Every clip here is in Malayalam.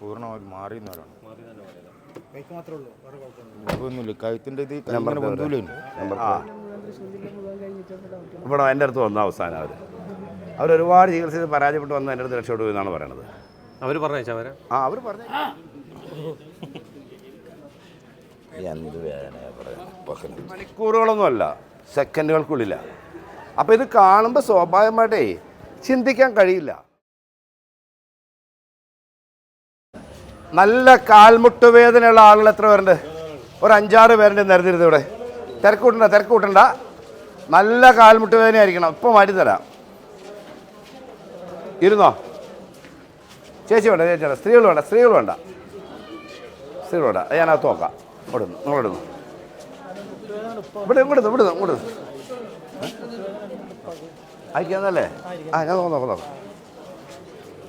പൂർണമായി കുഴപ്പമൊന്നുമില്ല. കഴുത്തിന്റെ ഇത് നമ്പർ ബന്ധുവിലുണ്ട്. ആ. ഇവിടെ എന്റെ അടുത്ത് വന്ന അവസാനം അവർ അവരൊരുപാട് ചികിത്സയിൽ പരാജയപ്പെട്ട് വന്ന് എന്റെ അടുത്ത് രക്ഷപ്പെട്ടു എന്നാണ് പറയണത്. അവർ പറഞ്ഞാ അവരെ? ആ അവർ പറഞ്ഞു എന്ത് അല്ല സെക്കൻഡുകൾക്കുള്ളില്ല മണിക്കൂറുകളൊന്നുമല്ല സെക്കൻഡുകൾക്കുള്ളിലാണ് അപ്പോൾ ഇത് കാണുമ്പോൾ സ്വാഭാവികമായിട്ടേ ചിന്തിക്കാൻ കഴിയില്ല. നല്ല കാൽമുട്ട് വേദനയുള്ള ആളുകൾ എത്ര പേരുണ്ട്? ഒരു അഞ്ചാറ് പേരുണ്ട് നിരത്തിരുത് ഇവിടെ. തിരക്കൂട്ടണ്ട തിരക്കൂട്ടണ്ട. തിരക്ക് കൂട്ടണ്ട നല്ല കാൽമുട്ട് വേദനയായിരിക്കണം. ഇപ്പം മാറ്റി തരാം. ഇരുന്നോ? ചേച്ചി വേണ്ട ചേച്ചി വേണ്ട. സ്ത്രീകൾ വേണ്ട സ്ത്രീകൾ വേണ്ട. സ്ത്രീകൾ വേണ്ട. ഞാനകത്ത് നോക്കാം. ഇവിടെ നിന്ന് നിങ്ങളിടുന്നു ഇവിടെ ഇവിടുന്ന് ഇവിടുന്ന് ഇവിടുന്ന് അയക്കാന്നല്ലേ ആ ഞാൻ നോക്കാം നോക്കാം നോക്കാം.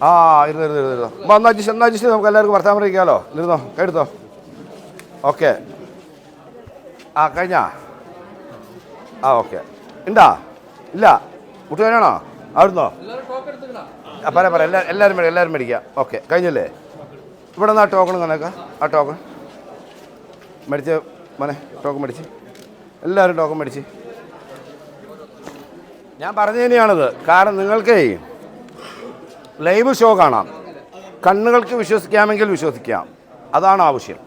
ആ ഇരുന്ന് ഇരുന്ന് ഇരുന്ന് ഇരുന്നോ. അപ്പോൾ ഒന്ന് അഡ്ജസ്റ്റ് ഒന്ന് അഡ്ജസ്റ്റ് നമുക്ക് എല്ലാവർക്കും വർത്താൻ പറയിക്കാമല്ലോ ഇരുന്നോ എടുത്തോ ഓക്കെ. ആ കഴിഞ്ഞാ? ആ ഓക്കെ. ഉണ്ടാ ഇല്ല. മുട്ടുവേനാണോ അവിടുന്നോ? ആ പറയാം പറയാം എല്ലാ എല്ലാവരും മേടിക്കാം എല്ലാവരും മേടിക്കാം. ഓക്കെ കഴിഞ്ഞല്ലേ? ഇവിടെ നിന്ന് ആ ടോക്കൺ തന്നേക്കാം. ആ ടോക്കൺ മേടിച്ച് മോനെ ടോക്കൺ മേടിച്ച്. എല്ലാവരും ടോക്കൺ മേടിച്ച്. ഞാൻ പറഞ്ഞു തന്നെയാണിത് കാരണം നിങ്ങൾക്കേ ലൈവ് ഷോ കാണാം. കണ്ണുകൾക്ക് വിശ്വസിക്കാമെങ്കിൽ വിശ്വസിക്കാം. അതാണ് ആവശ്യം.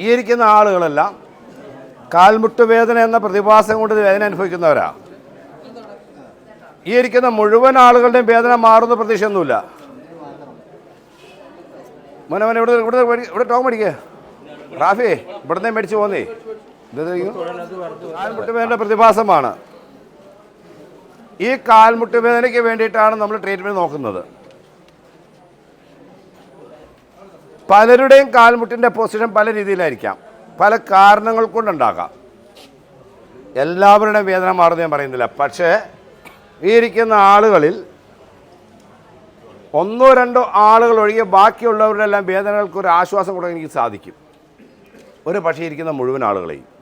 ഈ ഇരിക്കുന്ന ആളുകളെല്ലാം കാൽമുട്ട് വേദന എന്ന പ്രതിഭാസം കൊണ്ട് വേദന അനുഭവിക്കുന്നവരാ. ഈ ഇരിക്കുന്ന മുഴുവൻ ആളുകളുടെയും വേദന മാറുന്ന പ്രതീക്ഷയൊന്നുമില്ല. മോനെ മോനെ ഇവിടെ ഇവിടെ ഇവിടെ ടോക്ക് മേടിക്കേ. റാഫി ഇവിടുന്ന് മേടിച്ച് പോന്നേ. ഇത് കാൽമുട്ട് വേദന പ്രതിഭാസമാണ്. ഈ കാൽമുട്ട് വേദനയ്ക്ക് വേണ്ടിയിട്ടാണ് നമ്മൾ ട്രീറ്റ്മെന്റ് നോക്കുന്നത്. പലരുടെയും കാൽമുട്ടിന്റെ പൊസിഷൻ പല രീതിയിലായിരിക്കാം. പല കാരണങ്ങൾ കൊണ്ടുണ്ടാകാം. എല്ലാവരുടെയും വേദന മാറുന്ന ഞാൻ പറയുന്നില്ല. പക്ഷേ ഈ ഇരിക്കുന്ന ആളുകളിൽ ഒന്നോ രണ്ടോ ആളുകൾ ഒഴികെ ബാക്കിയുള്ളവരുടെ എല്ലാം വേദനകൾക്ക് ഒരു ആശ്വാസം കൊടുക്കാൻ എനിക്ക് സാധിക്കും. ഒരു പക്ഷേ ഇരിക്കുന്ന മുഴുവൻ ആളുകളെയും.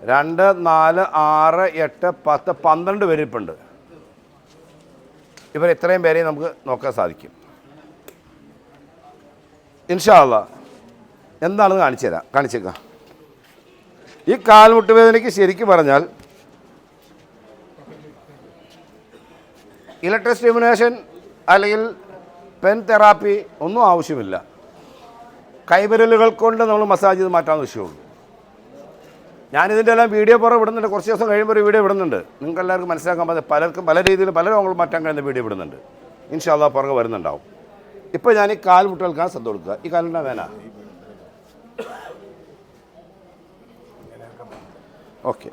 രണ്ട് നാല് ആറ് എട്ട് പത്ത് പന്ത്രണ്ട് ഇപ്പുണ്ട്. ഇവർ ഇത്രയും പേരെയും നമുക്ക് നോക്കാൻ സാധിക്കും. ഇൻഷാല്ല എന്താണെന്ന് കാണിച്ചു തരാം കാണിച്ചേക്കാം ഈ കാൽമുട്ട് വേദനയ്ക്ക് ശരിക്കും പറഞ്ഞാൽ ഇലക്ട്രിക് സ്റ്റിമുലേഷൻ അല്ലെങ്കിൽ പെൻ തെറാപ്പി ഒന്നും ആവശ്യമില്ല. കൈവിരലുകൾ കൊണ്ട് നമ്മൾ മസാജ് ചെയ്ത് മാറ്റാവുന്ന വിഷയമുള്ളൂ. ഞാനിതിന്റെ എല്ലാം വീഡിയോ പുറം വിടുന്നുണ്ട്. കുറച്ച് ദിവസം കഴിയുമ്പോൾ ഒരു വീഡിയോ വിടുന്നുണ്ട്. നിങ്ങൾക്ക് എല്ലാവർക്കും മനസ്സിലാക്കാൻ പറ്റും. പലർക്കും പല രീതിയിൽ പലരും അവൾ മാറ്റാൻ കഴിയുന്ന വീഡിയോ വിടുന്നുണ്ട്. ഇൻഷാല്ല പുറകെ വരുന്നുണ്ടാവും. ഇപ്പോൾ ഞാൻ ഈ കാൽ മുട്ടുകൾക്കാണ് ശ്രദ്ധ കൊടുക്കുക. ഈ കാലിന്റെ വേന? ഓക്കെ.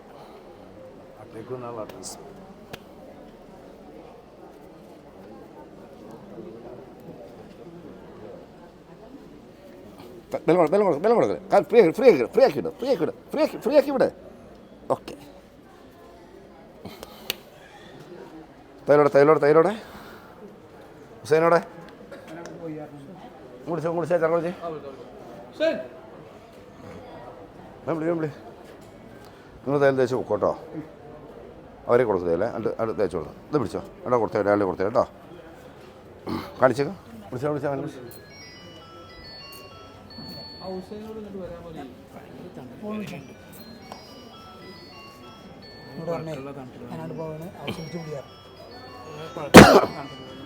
ബലം കൊടുക്ക് വെള്ളം കൊടുക്ക് ഫ്രീ ആക്കി ഫ്രീ ആക്കി ഫ്രീ ആക്കി വിട് ഫ്രീ ആക്കി വിട് ഫ്രീ ആക്കി ഫ്രീ ആക്കി വിട് ഓക്കെ. തൈലോടെ തൈലോടെ തൈലോടെ ഹുസൈനോടെ. കുടിച്ചോ ചറ വിളിച്ചേ വിളി വിളി. നിങ്ങൾ തൈൽ തേച്ച് കേട്ടോ. അവരെ കൊടുക്കുന്നതല്ലേ അത് അത് തേച്ച് കൊടുക്കും. ഇത് പിടിച്ചോ. എടാ കൊടുത്തേ ഒരാളെ കൊടുത്തേ കേട്ടോ. കാണിച്ചേക്കാം. വിളിച്ചോ വിളിച്ചോ.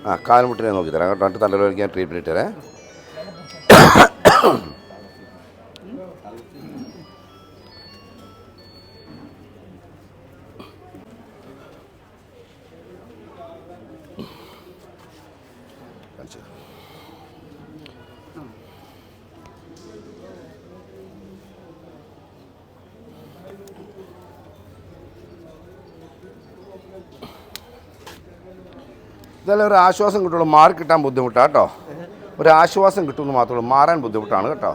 ആ കാൽമുട്ടിനെ നോക്കി തരാം. കേട്ടോ രണ്ട് തലയിലേക്ക് ഞാൻ ട്രീറ്റ്മെന്റ് ഇട്ടേ ഇതെല്ലാം ഒരു ആശ്വാസം കിട്ടുള്ളൂ. മാറി കിട്ടാൻ ബുദ്ധിമുട്ടാണ് കേട്ടോ. ഒരു ആശ്വാസം കിട്ടുമെന്ന് മാത്രമേ ഉള്ളൂ. മാറാൻ ബുദ്ധിമുട്ടാണ് കേട്ടോ.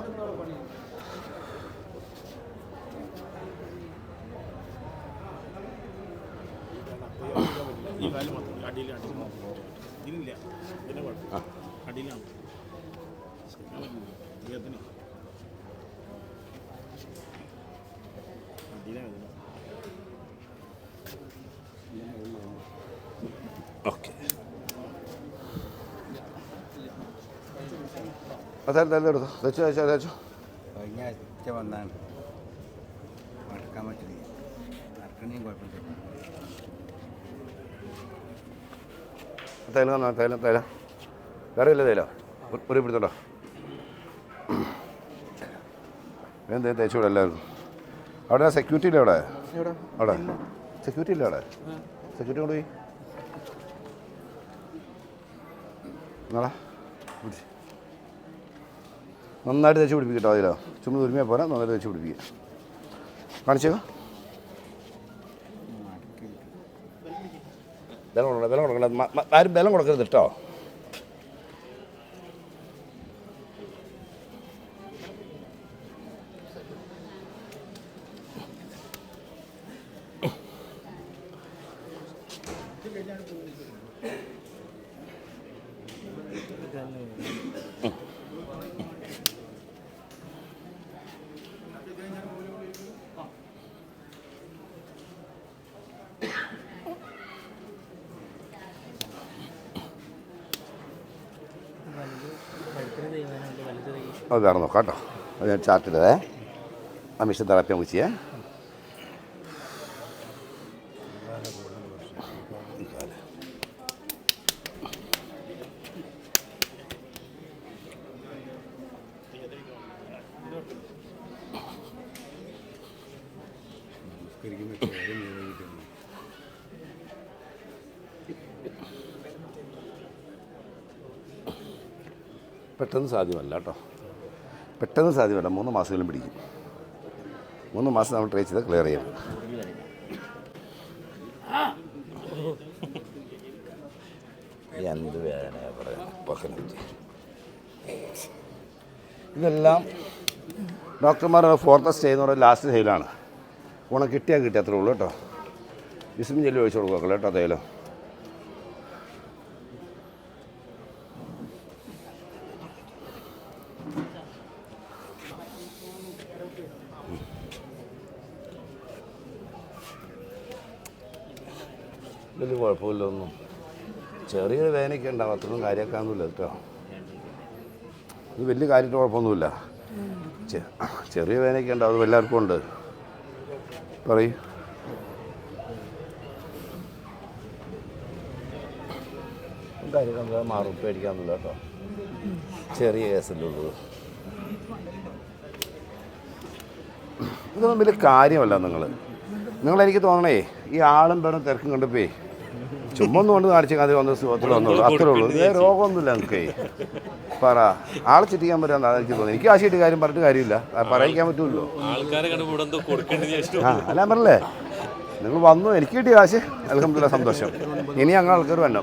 ഓക്കെ തല തല എടുത്തു തെച്ചോ തെച്ചോ തെച്ചോ കഴിഞ്ഞ ആഴ്ച വന്നാണ് മടക്കാൻ പറ്റില്ല നടക്കണേയും കുഴപ്പമില്ല തൈലം തന്നോ തൈലം തൈലം വേറെ ഇല്ല തൈലം ഒരു പിടുത്തോ എന്ത് തേച്ചു ഇവിടെ എല്ലാവർക്കും അവിടെ സെക്യൂരിറ്റി ഇല്ല അവിടെ അവിടെ സെക്യൂരിറ്റി ഇല്ല അവിടെ സെക്യൂരിറ്റി കൊണ്ട് പോയി നാളെ പിടിച്ച്. നന്നായിട്ട് തേച്ച് പിടിപ്പിക്കട്ടോ അതിലോ. ചുമ്മാ ഒരുമിയാ പോരാ നന്നായിട്ട് തേച്ച് പിടിപ്പിക്കുക കാണിച്ചോ ബലം കൊടുക്കണം ബലം കൊടുക്കണം. ആരും ബലം കൊടുക്കരുത് കേട്ടോ. അത് വേറെ നോക്കാം കേട്ടോ. അത് ഞാൻ ചാർട്ട് ഇടേ ആ മിഷൻ തെറാപ്പി നമുക്ക് ചെയ്യാം. പെട്ടെന്ന് സാധ്യമല്ല കേട്ടോ. പെട്ടെന്ന് സാധ്യമല്ല. മൂന്ന് മാസങ്ങളും പിടിക്കും. മൂന്ന് മാസം നമ്മൾ ട്രൈ ചെയ്ത് ക്ലിയർ ചെയ്യണം എന്ത് വേദന ഇതെല്ലാം ഡോക്ടർമാർ എന്ന് പറയുന്നത് ലാസ്റ്റ് തൈലാണ് ഗുണം കിട്ടിയാൽ കിട്ടിയ അത്രേ ഉള്ളൂ കേട്ടോ. വിസ്മിൻ ജെല്ലി ഒഴിച്ചു കൊടുക്കുക കേട്ടോ തേയിലം. വലിയ കുഴപ്പമില്ല ഒന്നും ചെറിയൊരു വേദനയൊക്കെ ഉണ്ടാവും അത്രയും കാര്യമൊക്കെ കേട്ടോ. ഇത് വലിയ കാര്യമായിട്ട് കുഴപ്പമൊന്നുമില്ല. ചെറിയ വേദനയൊക്കെ ഉണ്ടാവും അത് എല്ലാവർക്കും ഉണ്ട്. പറയൂ. കാര്യമൊക്കെ മാറും പേടിക്കാന്നില്ല കേട്ടോ. ചെറിയ കേസല്ലുള്ളത് ഇതൊന്നും വലിയ കാര്യമല്ല നിങ്ങൾ നിങ്ങളെനിക്ക് തോന്നണേ ഈ ആളും പേരും തിരക്കും കണ്ടപ്പേ ചുമ്മാ ഒന്ന് കൊണ്ട് കാണിച്ചു അത് വന്ന് സുഖത്തിൽ വന്നുള്ളൂ അത്രേ ഉള്ളൂ. ഇതേ രോഗമൊന്നുമില്ല എനിക്ക് പറ. ആളെ ചിട്ടിക്കാൻ പറ്റാന്ന് എനിക്ക് തോന്നുന്നു. എനിക്ക് ആശയിട്ട് കാര്യം പറഞ്ഞിട്ട് കാര്യമില്ല. പറയിക്കാൻ പറ്റുമല്ലോ. ആ അല്ല പറഞ്ഞല്ലേ? നിങ്ങൾ വന്നു. എനിക്ക് കിട്ടിയ കാശ്. അലഹമില്ല സന്തോഷം. ഇനി അങ്ങ് ആൾക്കാർ വന്നു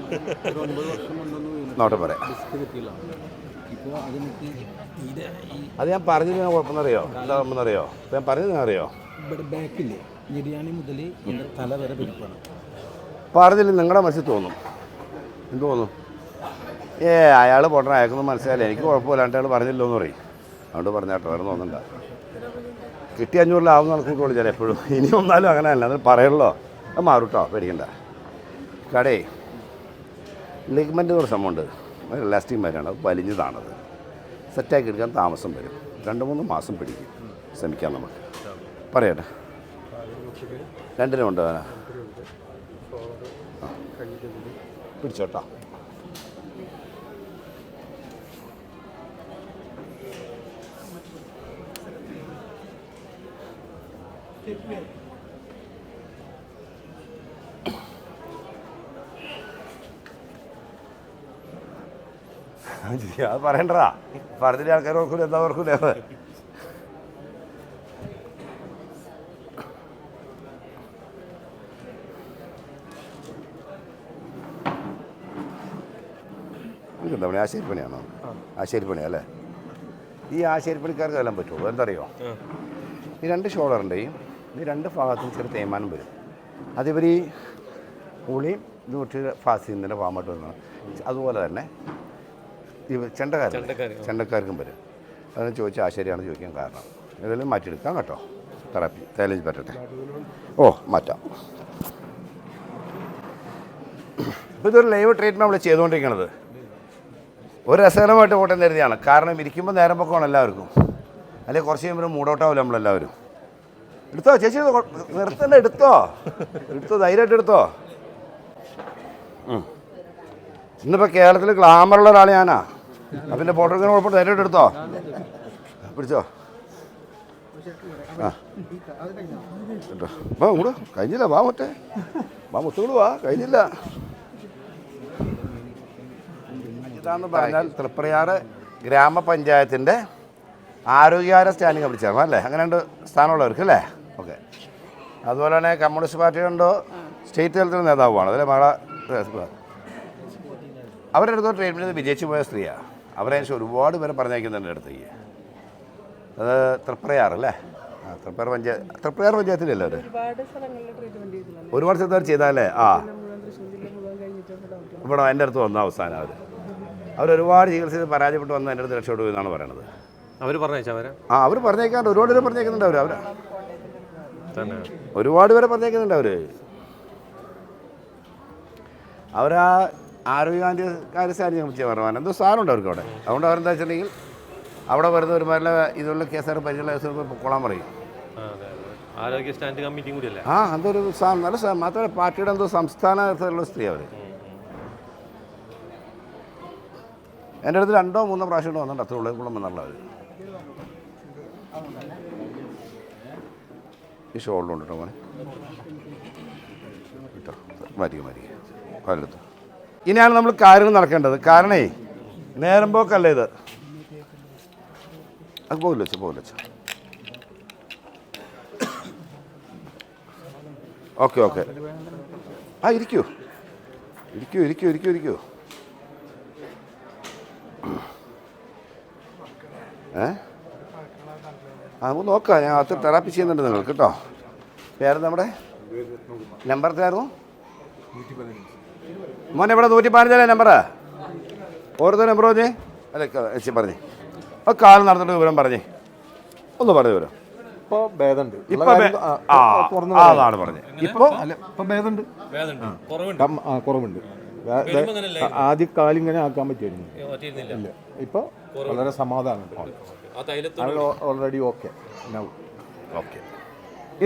നോട്ടെ പറയാം. അത് ഞാൻ പറഞ്ഞതിന് കുഴപ്പമെന്നറിയോ എന്താ കുഴപ്പമെന്നറിയോ ഞാൻ പറഞ്ഞത് അറിയോ ഇവിടെ ബാക്കില്ലേ? ബിരിയാണി മുതൽ തല വരെ പിടിപ്പാണ്. പറഞ്ഞില്ല നിങ്ങളുടെ മനസ്സിൽ തോന്നും. എന്ത് തോന്നും? ഏ അയാൾ പോട്ടെ അയാൾക്കൊന്നും മനസ്സിലായില്ല. എനിക്ക് കുഴപ്പമില്ലാണ്ട് അയാൾ പറഞ്ഞില്ലോ എന്ന് പറയും. അതുകൊണ്ട് പറഞ്ഞാട്ടോ വേറെ തോന്നണ്ട. കിട്ടി അഞ്ഞൂറിലാവുന്ന ആൾക്കൂട്ട് ചില എപ്പോഴും. ഇനി ഒന്നാലും അങ്ങനെ അല്ല അത് പറയുള്ളോ? അത് മാറൂട്ടോ പേടിക്കണ്ട. കടേ ലിഗ്മെന്റ് ഒരു സംഭവമുണ്ട്. ഇലാസ്റ്റിക് വരെയാണ് അത് വലിഞ്ഞതാണത്. സെറ്റാക്കി എടുക്കാൻ താമസം വരും. രണ്ട് മൂന്ന് മാസം പിടിക്കും. ശ്രമിക്കാം നമുക്ക്. പറയട്ടെ. രണ്ടിനും ഉണ്ട്. അവനാ പിടിച്ചോട്ടോ. അത് പറയണ്ടടാ. പറഞ്ഞിട്ട് ആൾക്കാർ ഓർക്കൂല എന്താ ഓർക്കൂല. എന്താ പണി? ആശാരിപ്പണിയാണോ? ആശാരിപ്പണി അല്ലേ? ഈ ആശാരിപ്പണിക്കാർക്ക് എല്ലാം പറ്റുള്ളൂ എന്തറിയോ ഈ രണ്ട് ഷോളറിന്റെയും ഈ രണ്ട് ഭാഗത്തും ചെറിയ തേയ്മാനം വരും. അതിവർ ഈ ഉളിയും വിട്ട് ഫാസ്റ്റ് ചെയ്യുന്നതിന്റെ പാമ്പാട്ട് വരുന്നതാണ് അതുപോലെ തന്നെ ഈ ചെണ്ടക്കാർ ചെണ്ടക്കാർക്കും. വരും. അതിന് ചോദിച്ചാൽ ആശാരിയാണ് ചോദിക്കാൻ കാരണം. ഇതെല്ലാം മാറ്റിയെടുക്കാം കേട്ടോ. തെറാപ്പി തേലഞ്ച് പറ്റട്ടെ. ഓ മാറ്റാം. ഇപ്പോൾ ഇതൊരു ലൈവ് ട്രീറ്റ്മെന്റ് നമ്മൾ ചെയ്തുകൊണ്ടിരിക്കണത്. ഒരു രസകരമായിട്ട് പോട്ടെ എന്ന് കരുതിയാണ് കാരണം ഇരിക്കുമ്പോൾ നേരം പൊക്കമാണ് എല്ലാവർക്കും. അല്ലെങ്കിൽ കുറച്ച് കഴിയുമ്പോൾ മൂടോട്ടാവില്ല നമ്മളെല്ലാവരും. എടുത്തോ ചേച്ചി നിർത്തന്നെ എടുത്തോ. എടുത്തോ ധൈര്യമായിട്ട് എടുത്തോ. ഇന്നിപ്പോൾ കേരളത്തിൽ ഗ്ലാമറുള്ള ഒരാൾ ഞാനാ. അപ്പം പിന്നെ ഫോട്ടോ എടുക്കുന്ന കുഴപ്പം ധൈര്യമായിട്ട് എടുത്തോ. പിടിച്ചോ. ആ. വാ കഴിഞ്ഞില്ല വാ മറ്റേ. വാ മുത്തുകൂട് വാ. കഴിഞ്ഞില്ല. ഇതാന്ന് പറഞ്ഞാൽ തൃപ്രയാറ് ഗ്രാമപഞ്ചായത്തിന്റെ ആരോഗ്യകാര സ്റ്റാൻഡിംഗ് ചേർന്നു അല്ലേ? അങ്ങനെ രണ്ട് സ്ഥാനമുള്ളവർക്ക് അല്ലേ? ഓക്കെ. അതുപോലെ തന്നെ കമ്മ്യൂണിസ്റ്റ് പാർട്ടിയുണ്ടോ സ്റ്റേറ്റ് തലത്തിൽ നേതാവുമാണ്. അതിലെ മകള അവരുടെ അടുത്ത് ട്രീറ്റ്മെന്റ് വിജയിച്ചു പോയ സ്ത്രീയാണ് അവരെ ശേഷം ഒരുപാട് പേരെ പറഞ്ഞേക്കുന്നുണ്ട് അടുത്തേക്ക്. അത് തൃപ്രയാർ അല്ലേ? ആ തൃപ്രയാർ പഞ്ചായത്ത് തൃപ്രയാർ പഞ്ചായത്തിലല്ലേ അവർ ഒരുപാട് സ്ഥലത്ത് ചെയ്താലേ? ആ. ഇവിടെ എന്റെ അടുത്ത് വന്ന അവസാനം അവർ. അവരൊരുപാട് ചികിത്സ ചെയ്ത് പരാജയപ്പെട്ട് വന്ന് എന്റെ അടുത്ത് രക്ഷപ്പെട്ടു എന്നാണ് പറയണത്. അവർ പറഞ്ഞയച്ചാ അവരെ? ആ അവർ പറഞ്ഞേക്കാണ്ട് ഒരുപാട് പേര് പറഞ്ഞേക്കുന്നുണ്ട് അവർ അവർ തന്നെ. ഒരുപാട് പേരെ പറഞ്ഞേക്കുന്നുണ്ട് അവർ അവരാ ആരോഗ്യകാര്യ കാര്യസ്ഥാനം വിളിച്ച് പറഞ്ഞു എന്തോ സാധനമുണ്ട് അവർക്ക് അവിടെ. അതുകൊണ്ട് അവരെന്താ വെച്ചിട്ടുണ്ടെങ്കിൽ അവിടെ വരുന്ന ഒരുമാതിരി ഇതുള്ള കേസുകാർ പരിചയമുള്ള കേസുകൾ പൊക്കോളാൻ പറയും. ആ, എന്തോ ഒരു ആരോഗ്യ സ്റ്റാൻഡ് കമ്മിറ്റിയും കൂടിയല്ലേ? ആ എന്തൊരു സാ- നല്ല മാത്രമല്ല പാർട്ടിയുടെ എന്തോ സംസ്ഥാന സ്ത്രീ അവർ എന്റെ അടുത്ത് രണ്ടോ മൂന്നോ പ്രാവശ്യം കൊണ്ട് വന്നിട്ട് അത്ര ഉള്ളിൽ കുളം വന്നുള്ള അവർ ഈ ഷോളിലുണ്ട് കേട്ടോ മോനെ. കേട്ടോ മരിക്കും കാലെടുത്തു ഇനിയാണ് നമ്മൾ കാര്യങ്ങൾ നടക്കേണ്ടത്. കാരണേ നേരം പോക്കല്ല ഇത്? അത് പോകില്ല വെച്ചോ പോകില്ല വെച്ചോ ഓക്കെ ഓക്കെ. ആ ഇരിക്കൂ. ഇരിക്കൂ ഇരിക്കൂ ഇരിക്കൂ ഇരിക്കൂ. ഏ? ആ നമുക്ക് നോക്കാം. ഞാൻ അത്ര തെറാപ്പി ചെയ്യുന്നുണ്ട് നിങ്ങൾക്ക് കേട്ടോ. പേര് നമ്മുടെ നമ്പർ എത്രയായിരുന്നു? മോനെ ഇവിടെ നൂറ്റി പതിനഞ്ചല്ലേ നമ്പർ ഓരോരുത്തർ നമ്പർ പറഞ്ഞേ. അല്ല ചേച്ചി പറഞ്ഞേ. ആ കാലം നടന്നിട്ട് വിവരം പറഞ്ഞേ. ഒന്ന് പറഞ്ഞു വിവരം. ആദ്യ ഭേദമുണ്ട്. അതാണ് പറഞ്ഞത്. ഇപ്പൊ ഭേദമുണ്ട്. കുറവുണ്ട്. കാലിങ്ങനെ ആക്കാൻ പറ്റുമായിരുന്നു ഇല്ല. ഇപ്പൊ വളരെ സമാധാനമുണ്ട് ഓൾറെഡി ഓക്കെ. നൗ ഓക്കെ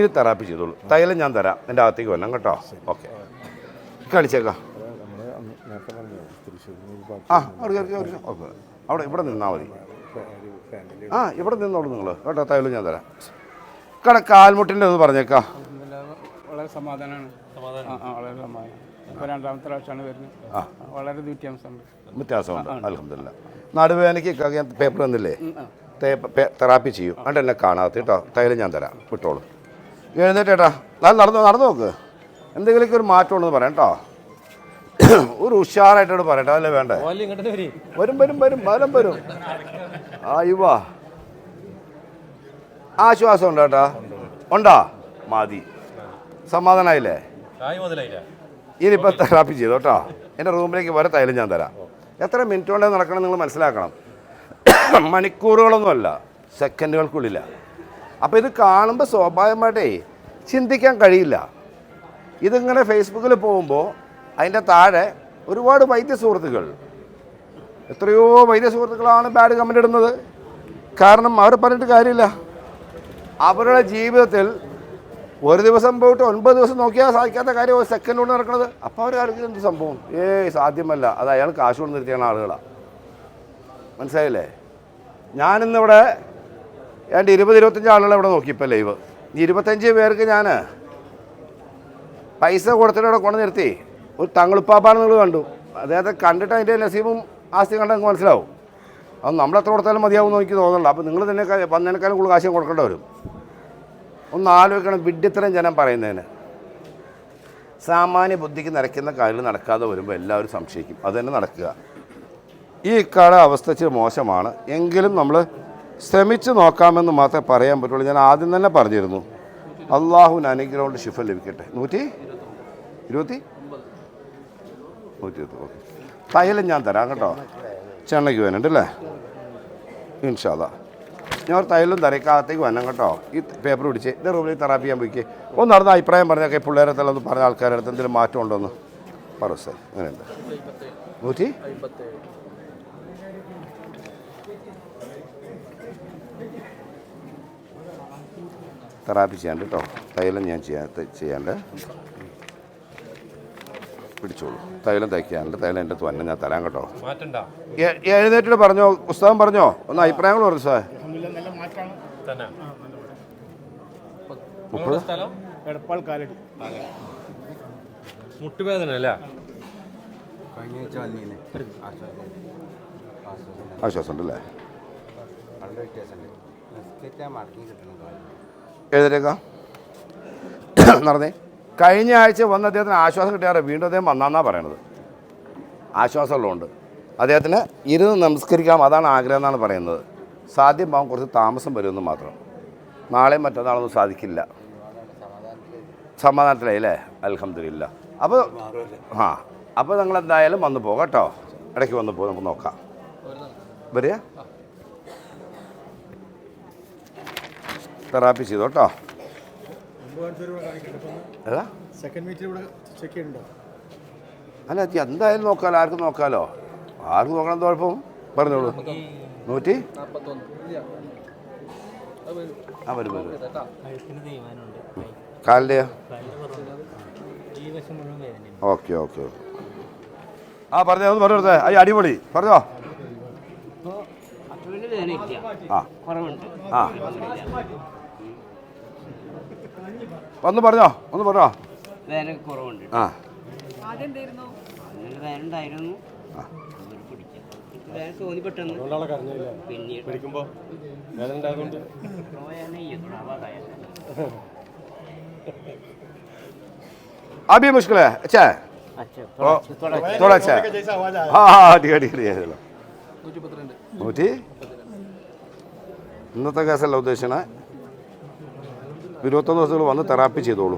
ഇത് തെറാപ്പി ചെയ്തോളൂ. തൈലം ഞാൻ തരാം. എന്റെ അകത്തേക്ക് വരണം കേട്ടോ. ഓക്കെ തൃശ്ശൂർ ആ ഓക്കെ അവിടെ ഇവിടെ നിന്നാൽ മതി. ആ ഇവിടെ നിന്നോളൂ നിങ്ങൾ കേട്ടോ തൈലം ഞാൻ തരാം. കട കാൽമുട്ടിന്റെ ഒന്ന് പറഞ്ഞേക്കാം. വളരെ സമാധാനമാണ്. വളരെ സമാധാനം. ഇപ്പോൾ രണ്ടാമത്തെ പ്രാവശ്യമാണ് വരുന്നത്. ആ. വളരെ വ്യത്യാസമുണ്ട്. വ്യത്യാസമുണ്ട് അലഹമില്ല നടുവേദനയ്ക്ക് പേപ്പർ തന്നില്ലേ? തെറാപ്പി ചെയ്യും. അണ്ട് എന്നെ കാണാത്ത കേട്ടോ. തൈലം ഞാൻ തരാം. വിട്ടോളൂ. എഴുന്നേറ്റേട്ടാ നല്ല നടന്നു നടന്നു നോക്ക്. എന്തെങ്കിലുമൊക്കെ ഒരു മാറ്റം ഉണ്ടെന്ന് പറയാം കേട്ടോ. ഒരു ഉഷാറായിട്ടോട് പറയട്ടെ. അതല്ലേ വേണ്ടേ? വരും. വരും വരും വരും. വരും. ആ യുവാ. ആശ്വാസം ഉണ്ടോ ചേട്ടാ ഉണ്ടോ? മതി. സമാധാനമായില്ലേ മുതലായില്ല. ഇനിയിപ്പോൾ തെറാപ്പി ചെയ്തു കേട്ടോ എന്റെ റൂമിലേക്ക് വരെ തൈലം ഞാൻ തരാം. എത്ര മിനിറ്റ് കൊണ്ടേ നടക്കണം നിങ്ങൾ മനസ്സിലാക്കണം. മണിക്കൂറുകളൊന്നുമല്ല സെക്കൻഡുകൾക്കുള്ളില്ല അപ്പോൾ ഇത് കാണുമ്പോൾ സ്വാഭാവികമായിട്ടേ ചിന്തിക്കാൻ കഴിയില്ല. ഇതിങ്ങനെ ഫേസ്ബുക്കിൽ പോകുമ്പോൾ അതിന്റെ താഴെ ഒരുപാട് വൈദ്യ സുഹൃത്തുക്കൾ. എത്രയോ വൈദ്യ സുഹൃത്തുക്കളാണ് ബാഡ് കമന്റ് ഇടുന്നത്. കാരണം അവർ പറഞ്ഞിട്ട് കാര്യമില്ല. അവരുടെ ജീവിതത്തിൽ ഒരു ദിവസം പോയിട്ട് ഒൻപത് ദിവസം നോക്കിയാൽ സാധിക്കാത്ത കാര്യം ഒരു സെക്കൻഡ് കൊണ്ട് നടക്കുന്നത് അപ്പോൾ അവർ കാര്യത്തിൽ എന്ത് സംഭവം? ഏയ് സാധ്യമല്ല. അത് അയാൾ കാശ് കൊണ്ട് നിർത്തിയാണ് ആളുകളാണ് മനസ്സിലായില്ലേ? ഞാനിന്നിവിടെ ഏതാണ്ട് ഇരുപത് ഇരുപത്തഞ്ച് ആളുകളെ ഇവിടെ നോക്കി ഇപ്പോൾ ലൈവ് ഈ ഇരുപത്തഞ്ച് പേർക്ക് ഞാൻ പൈസ കൊടുത്തിട്ട് ഇവിടെ കൊണ്ട് നിർത്തി. ഒരു തങ്ങളുപ്പാപ്പാണ് നിങ്ങൾ കണ്ടു. അദ്ദേഹത്തെ കണ്ടിട്ട് അതിന്റെ നസീബും ആസ്തി കണ്ടാൽ നിങ്ങൾക്ക് മനസ്സിലാവും. അത് നമ്മളെത്ര കൊടുത്താലും മതിയാവും എന്ന് എനിക്ക് തോന്നുന്നില്ല അപ്പോൾ നിങ്ങൾ തന്നെ വന്നതിനേക്കാളും കൂടുതൽ കാശം കൊടുക്കേണ്ടി വരും. ഒന്ന് ആലോചിക്കണം വിഡ്ഢിത്തരം ജനം പറയുന്നതിന്. സാമാന്യ ബുദ്ധിക്ക് നിരക്കുന്ന കാര്യങ്ങൾ നടക്കാതെ വരുമ്പോൾ എല്ലാവരും സംശയിക്കും. അത് തന്നെ നടക്കുക. ഈ ഇക്കാല അവസ്ഥ ഇച്ചിരി മോശമാണ്. എങ്കിലും നമ്മൾ ശ്രമിച്ചു നോക്കാമെന്ന് മാത്രമേ പറയാൻ പറ്റുള്ളൂ. ഞാൻ ആദ്യം തന്നെ പറഞ്ഞിരുന്നു. അള്ളാഹുവിന് അനുഗ്രഹം കൊണ്ട് ശിഫ ലഭിക്കട്ടെ. നൂറ്റി ഇരുപത്തി? നൂറ്റി ഇരുപത്തി ഓക്കെ. തൈലം ഞാൻ തരാം കേട്ടോ. ചെണ്ണയ്ക്ക് വേനുണ്ട് ഇൻഷാല്ലാ ഇൻഷാല്ല ഞാൻ ഒരു തൈലും തരക്കാകത്തേക്ക് വരണം കേട്ടോ. ഈ പേപ്പർ പിടിച്ച് ഇത് റൂമിൽ തെറാപ്പി ചെയ്യാൻ പോയിക്ക്. ഒന്ന് നടന്ന അഭിപ്രായം പറഞ്ഞൊക്കെ പിള്ളേരെ തലൊന്ന് പറഞ്ഞ ആൾക്കാരുടെ അടുത്ത് എന്തെങ്കിലും മാറ്റം ഉണ്ടോന്ന് പറ സാർ. അങ്ങനെയുണ്ട്. നൂറ്റി തെറാപ്പി ചെയ്യാണ്ട് കേട്ടോ. തൈലം ഞാൻ ചെയ്യാൻ ചെയ്യാണ്ട് പിടിച്ചോളൂ. തൈലം തയ്ക്കാണ്ട് തൈലം എന്റെ തന്നെ ഞാൻ തരാം കേട്ടോ. എഴുന്നേറ്റിട്ട് പറഞ്ഞോ പുസ്തകം പറഞ്ഞോ? ഒന്ന് അഭിപ്രായങ്ങൾ പറഞ്ഞു സാർ. തന്നെ. മുപ്പത് നിങ്ങളുടെ സ്ഥലം? എടപ്പാൾ കാലടി. മുട്ടുവേദന അല്ലേ? ആശ്വാസം. ഉണ്ടല്ലേ? നടന്നേ. കഴിഞ്ഞ ആഴ്ച വന്ന അദ്ദേഹത്തിന് ആശ്വാസം കിട്ടിയാറ് വീണ്ടും അദ്ദേഹം വന്നാന്നാ പറയണത്. ആശ്വാസമുള്ളതുകൊണ്ട്. അദ്ദേഹത്തിന് ഇരുന്ന് നമസ്കരിക്കാം അതാണ് ആഗ്രഹം എന്നാണ് പറയുന്നത്. സാധ്യം പോകാൻ കുറച്ച് താമസം വരുമെന്ന് മാത്രം. നാളെയും മറ്റന്നാളൊന്നും സാധിക്കില്ല. സമാധാനത്തിലായി അല്ലേ? അലഹമില്ല അപ്പോൾ ആ അപ്പോൾ നിങ്ങൾ എന്തായാലും വന്നു പോകാം കേട്ടോ. ഇടയ്ക്ക് വന്നു പോകും നമുക്ക് നോക്കാം. വരിക. തെറാപ്പി ചെയ്തോ കേട്ടോ. അല്ല എന്തായാലും നോക്കാലോ? ആർക്കും നോക്കാലോ? ആർക്കും നോക്കണം കുഴപ്പം? പറഞ്ഞോളൂ. നൂറ്റി ആ വരും വരും. കാലിന്റെയോ ഓക്കെ ഓക്കെ ആ പറഞ്ഞോ ഒന്ന് പറഞ്ഞു കൊടുത്തേ അയ്യ അടിപൊളി. പറഞ്ഞോ. ആ. ആ. ഒന്ന് പറഞ്ഞോ ഒന്ന് പറഞ്ഞോ. വേനൽ കുറവുണ്ട്. ആ. ആദ്യം ഉണ്ടായിരുന്നു. അത് പിടിച്ചു എനിക്ക് വേദന തോന്നി പെട്ടെന്ന് പിന്നീട് പിടിക്കുമ്പോ വേദന ഉണ്ടായതുകൊണ്ട് വേദന ചെയ്യത്തുള്ളൂ അതായത് अभी मुश्किल है अच्छा है അച്ഛൻ ओ, थोड़ा अच्छा है हाँ हाँ ठीक है ठीक है ठीक है നൂറ്റി ഇന്നത്തെ കേസല്ല ഉദ്ദേശിക്കണേ ഇരുപത്തൊന്ന് ദിവസങ്ങൾ വന്ന് തെറാപ്പി ചെയ്തോളൂ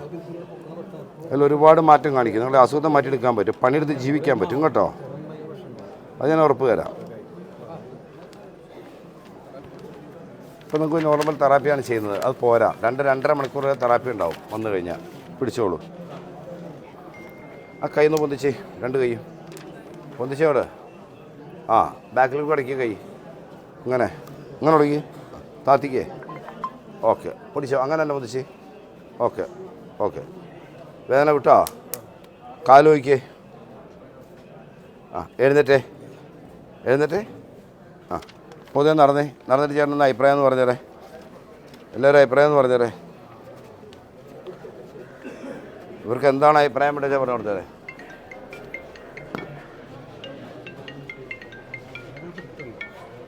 അതിൽ ഒരുപാട് മാറ്റം കാണിക്കും നിങ്ങളുടെ അസുഖത്തെ മാറ്റിയെടുക്കാൻ പറ്റും പണിയെടുത്ത് ജീവിക്കാൻ പറ്റും കേട്ടോ അത് ഞാൻ ഉറപ്പ് തരാം. ഇപ്പം നമുക്ക് നോർമൽ തെറാപ്പിയാണ് ചെയ്യുന്നത്. അത് പോരാ. രണ്ട് രണ്ടര മണിക്കൂർ തെറാപ്പി ഉണ്ടാവും. വന്നു കഴിഞ്ഞാൽ പിടിച്ചോളൂ. ആ കൈ ഒന്ന് പൊന്തിച്ചേ. രണ്ട് കൈയും പൊന്തിച്ചേ അവിടെ. ആ ബാക്കിലേക്ക് അടയ്ക്കുക കൈ. ഇങ്ങനെ. ഇങ്ങനെ തുടങ്ങി. താത്തിക്കേ. ഓക്കെ. പൊടിച്ചോ അങ്ങനെ തന്നെ പൊന്തിച്ചേ. ഓക്കെ. ഓക്കെ. വേദന വിട്ടോ? കാൽ വയ്ക്കേ ആ എഴുന്നേറ്റേ. എഴുന്നേറ്റേ ആ പൊതുവെ നടന്നേ. നടന്നിട്ട് ചേട്ടൻ അഭിപ്രായം എന്ന് പറഞ്ഞേരേ എല്ലാവരും അഭിപ്രായം എന്ന് പറഞ്ഞേരേ ഇവർക്ക് എന്താണ് അഭിപ്രായം വേണ്ടത് പറഞ്ഞു കൊടുത്തേ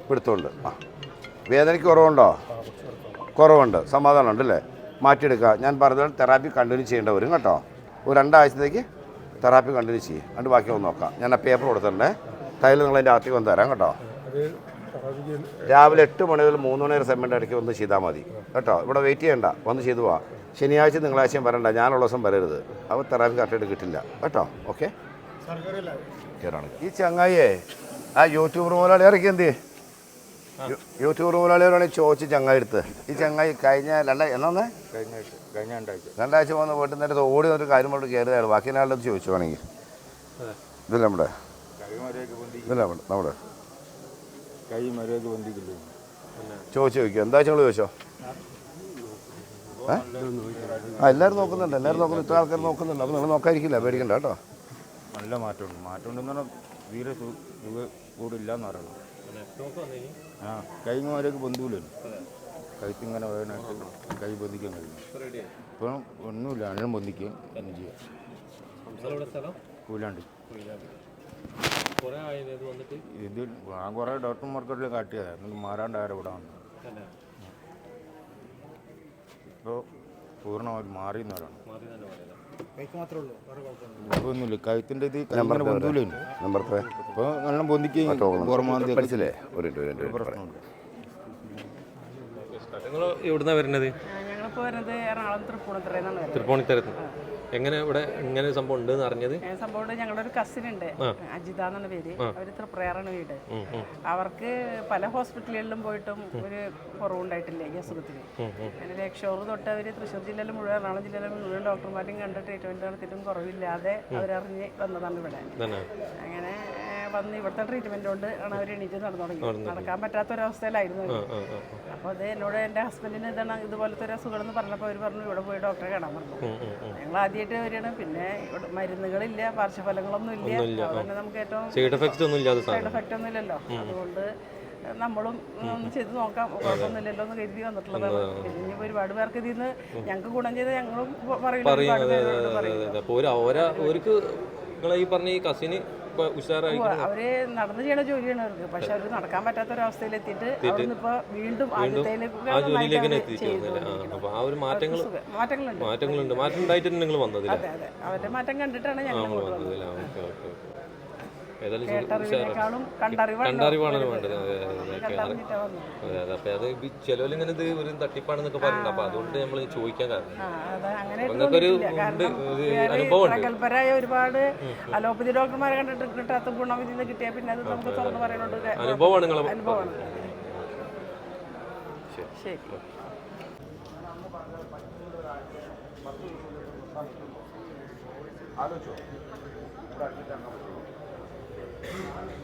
പിടുത്തമുണ്ട്. ആ. വേദനയ്ക്ക് കുറവുണ്ടോ? കുറവുണ്ട്. സമാധാനമുണ്ട് അല്ലേ? മാറ്റിയെടുക്കുക. ഞാൻ പറഞ്ഞത് തെറാപ്പി കണ്ടിന്യൂ ചെയ്യേണ്ട വരും കേട്ടോ. ഒരു രണ്ടാഴ്ചത്തേക്ക് തെറാപ്പി കണ്ടിന്യൂ ചെയ്യും. എന്നിട്ട് ബാക്കി ഒന്ന് നോക്കാം. ഞാൻ ആ പേപ്പർ കൊടുത്തിട്ടുണ്ടേ. തൈൽ നിങ്ങൾ അതിന്റെ അകത്തേക്ക് വന്ന് തരാം കേട്ടോ. രാവിലെ എട്ട് മണി മുതൽ മൂന്ന് മണി വരെ സമയത്ത് ഇടയ്ക്ക് വന്ന് ചെയ്താൽ മതി. കേട്ടോ ഇവിടെ വെയിറ്റ് ചെയ്യണ്ട വന്ന് ചെയ്തു പോവാം. ശനിയാഴ്ച തിങ്കളാഴ്ചയും വരണ്ട ഞാനുള്ള ദിവസം വരരുത്. അപ്പോൾ തെറാപ്പി കറക്റ്റായിട്ട് കിട്ടില്ല. കേട്ടോ ഓക്കെ ഈ ചങ്ങായിയെ ആ യൂട്യൂബർ മുതലാളി ഇറക്കി എന്ത്? യൂട്യൂബർ മുതലാളിയോടാണ് ചോദിച്ച് ചങ്ങായി എടുത്ത്. ഈ ചങ്ങായി കഴിഞ്ഞ രണ്ട കഴിഞ്ഞ രണ്ടാഴ്ച. പോകുന്ന വീട്ടിൽ നേരത്തെ ഓടി ഒരു കാര്യം കൊണ്ട് കയറിയതാണ് ബാക്കി നാളിലത് ചോദിച്ചു വേണമെങ്കിൽ. ഇതല്ല നമ്മുടെ ഇതല്ല നമ്മുടെ നമ്മുടെ. കൈ മര്യാദയ്ക്ക് പൊന്തിക്കില്ലേ ചോദിച്ചു ചോദിക്കും. എന്താ നിങ്ങൾ ചോദിച്ചോ? ഏ? ആ എല്ലാവരും നോക്കുന്നുണ്ട്. എല്ലാവരും നോക്കുന്നു ഇത്ര ആൾക്കാർ നോക്കുന്നുണ്ട്. അപ്പോൾ നിങ്ങൾ നോക്കാതിരിക്കില്ല. പേടിക്കണ്ട കേട്ടോ. നല്ല മാറ്റമുണ്ട്. മാറ്റമുണ്ടെന്ന് പറഞ്ഞാൽ തീരെ കൂടില്ല എന്ന് പറയുന്നത് ആ കൈമാരൊക്കെ പൊന്തൂലല്ലോ കൈത്തിങ്ങനെ വേദനയായിട്ട് കൈ ബന്ധിക്കാൻ കഴിയും. ഇപ്പം ഒന്നുമില്ല. അണ്ണൻ ബന്ധിക്കുകയും ചെയ്യാം കൂലാണ്ട് ഇത് ഞാൻ കുറേ ഡോക്ടർമാർക്കെല്ലാം കാട്ടിയതാണ് എന്നിട്ട് മാറാണ്ടായാലും ഇവിടെ വന്നു. ഇപ്പോൾ പൂർണമായിട്ട് മാറി എന്ന് തന്നെ പറയാം കൈക്ക് മാത്രമേ ഉള്ളൂ. വേറെ കുഴപ്പമൊന്നും ഇപ്പോൾ ഒന്നുമില്ല കഴുത്തിന്റെ ഇത് പൊന്തൂലേ നമ്പർ ഇപ്പോൾ നല്ല ഓർമാന്തി പഠിച്ചില്ലേ? ഒരു മിനിറ്റ് ഒരു മിനിറ്റ്. നിങ്ങൾ എവിടുന്നാ വരുന്നത്? ഞങ്ങളിപ്പോൾ വരുന്നത് എറണാകുളം തൃപ്പൂണിത്തുറയിൽ നിന്നാണ് എങ്ങനെ ഇവിടെ ഇങ്ങനെ ഒരു സംഭവം ഉണ്ട് എന്ന് അറിഞ്ഞത് സംഭവം ഞങ്ങളുടെ ഒരു കസിൻ ഉണ്ട് അജിത എന്നാണ് പേര്. അവർ തൃപ്രയാറാണ് വീട്. അവർക്ക് പല ഹോസ്പിറ്റലുകളിലും പോയിട്ടും ഒരു കുറവുണ്ടായിട്ടില്ല ഈ അസുഖത്തിന്. അങ്ങനെ രക്ഷോറ് തൊട്ട് അവർ തൃശ്ശൂർ ജില്ലയിലും മുഴുവൻ എറണാകുളം ജില്ലയിലും മുഴുവൻ ഡോക്ടർമാരും കണ്ട് ട്രീറ്റ്മെന്റ് നടത്തിയിട്ടും കുറവില്ലാതെ അവരറിഞ്ഞ് വന്നതാണ് ഇവിടെ. അങ്ങനെ വന്ന് ഇവിടുത്തെ ട്രീറ്റ്മെന്റ് കൊണ്ട് ആണ് അവർ എണീറ്റ് നടന്നു തുടങ്ങി. നടക്കാൻ പറ്റാത്തൊരവസ്ഥയിലായിരുന്നു അപ്പോൾ അത് എന്നോട് എന്റെ ഹസ്ബൻഡിന് ഇതാണ് ഇതുപോലത്തെ ഒരു അസുഖം എന്ന് പറഞ്ഞപ്പോൾ അവർ പറഞ്ഞു ഇവിടെ പോയി ഡോക്ടറെ കാണാൻ പറഞ്ഞു. ഞങ്ങൾ ആദ്യമായിട്ട് വരികയാണ്. പിന്നെ ഇവിടെ മരുന്നുകളില്ല പാർശ്വഫലങ്ങളൊന്നും ഇല്ല. അതുകൊണ്ട് നമുക്ക് ഏറ്റവും സൈഡ് എഫക്റ്റ് ഒന്നും ഇല്ലല്ലോ അതുകൊണ്ട് നമ്മളും ഒന്ന് ചെയ്ത് നോക്കാം. കുഴപ്പമൊന്നുമില്ലല്ലോ എന്ന് കരുതി വന്നിട്ടുള്ളതാണ് പിന്നെ ഒരുപാട് പേർക്ക് ഇതിൽ നിന്ന് ഞങ്ങൾക്ക് ഗുണം ചെയ്ത് ഞങ്ങളും പറയില്ല ഒരുപാട് പേരോട് ഈ പറഞ്ഞ ഈ കസിന് ഇപ്പൊ ഉഷാറായി അവർ നടന്നു ചെയ്യണ ജോലിയാണ് അവർക്ക്. പക്ഷെ അവർക്ക് നടക്കാൻ പറ്റാത്ത എത്തിയിട്ട് അവിടുന്ന് ഇപ്പൊ വീണ്ടും ആ ജോലിയിലേക്ക് തന്നെ എത്തിച്ചേരുന്നില്ല ആ ഒരു മാറ്റങ്ങൾ മാറ്റങ്ങളുണ്ട്. മാറ്റങ്ങളുണ്ട്. മാറ്റം ഉണ്ടായിട്ട് നിങ്ങൾ വന്നതില്ല അവരുടെ മാറ്റം കണ്ടിട്ടാണ് ഞങ്ങൾ വന്നത് വന്നതില്ല ഓക്കെ ഓക്കെ ഓക്കെ. ഏതായാലും ഉഷാറായി കണ്ടറിവാണ് കണ്ടറിവാണ് വേണ്ടത്. അതെ അതെ വന്നത് അതെ ചിലവർ ഇങ്ങനെ ഇത് ഒരു തട്ടിപ്പാണെന്നൊക്കെ പറയുന്നുണ്ട് അപ്പൊ അതുകൊണ്ട് നമ്മൾ ചോദിക്കാൻ കാരണം. നിങ്ങൾക്കൊരു അനുഭവമുണ്ട്. പ്രഗത്ഭരായ ഒരുപാട് അലോപ്പതി ഡോക്ടർമാരെ കണ്ടിട്ട് കിട്ടാത്ത ഗുണവിധി കിട്ടിയാൽ പിന്നെ അത് നമുക്ക് തുറന്ന് പറയാനുള്ള അനുഭവമാണ് നിങ്ങളെ അനുഭവമാണ്. ശരി. ആലോചിച്ചോ. Thank you.